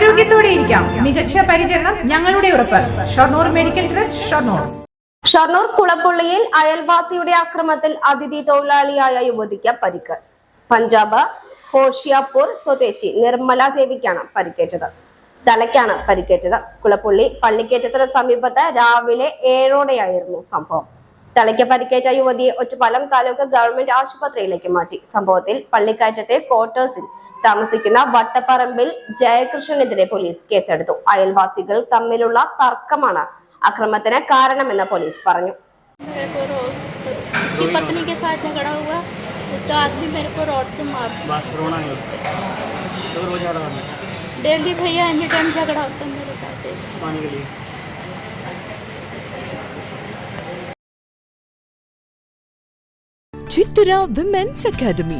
ആരോഗ്യത്തോടെ ഇരിക്കാം. മികച്ച പരിചരണം ഞങ്ങളുടെ ഉറപ്പ്. Shoranur medical trust Shoranur. Shoranur കുളപ്പുള്ളിയിൽ അയൽവാസിയുടെ ആക്രമത്തിൽ അതിഥി തൊഴിലാളിയായ യുവതിക്ക് പരിക്ക്. പഞ്ചാബ് ഹോഷിയാപൂർ സ്വദേശി നിർമ്മല ദേവിക്കാണ് പരിക്കേറ്റത്. തലയ്ക്കാണ് പരിക്കേറ്റത്. കുളപ്പുള്ളി പള്ളിക്കേറ്റത്തിന് സമീപത്ത് രാവിലെ ഏഴോടെയായിരുന്നു സംഭവം. തലയ്ക്ക് പരിക്കേറ്റ യുവതിയെ ഒറ്റപ്പാലം താലൂക്ക് ഗവൺമെന്റ് ആശുപത്രിയിലേക്ക് മാറ്റി. സംഭവത്തിൽ പള്ളിക്കയറ്റത്തെ ക്വാർട്ടേഴ്സിൽ താമസിക്കുന്ന വട്ടപ്പറമ്പിൽ ജയകൃഷ്ണനെതിരെ പോലീസ് കേസെടുത്തു അയൽവാസികൾ തമ്മിലുള്ള തർക്കമാണ് അക്രമത്തിന് കാരണമെന്ന് പോലീസ് പറഞ്ഞു मेरे को रो उसकी पत्नी के साथ झगड़ा हुआ उसका आदमी मेरे को रॉड से मार बस रोना नहीं तो रोज आ रहा है डेली भैया एनी टाइम झगड़ा होता है मेरे साथ पानी के लिए ചിത്തര വിമൻസ് അക്കാദമി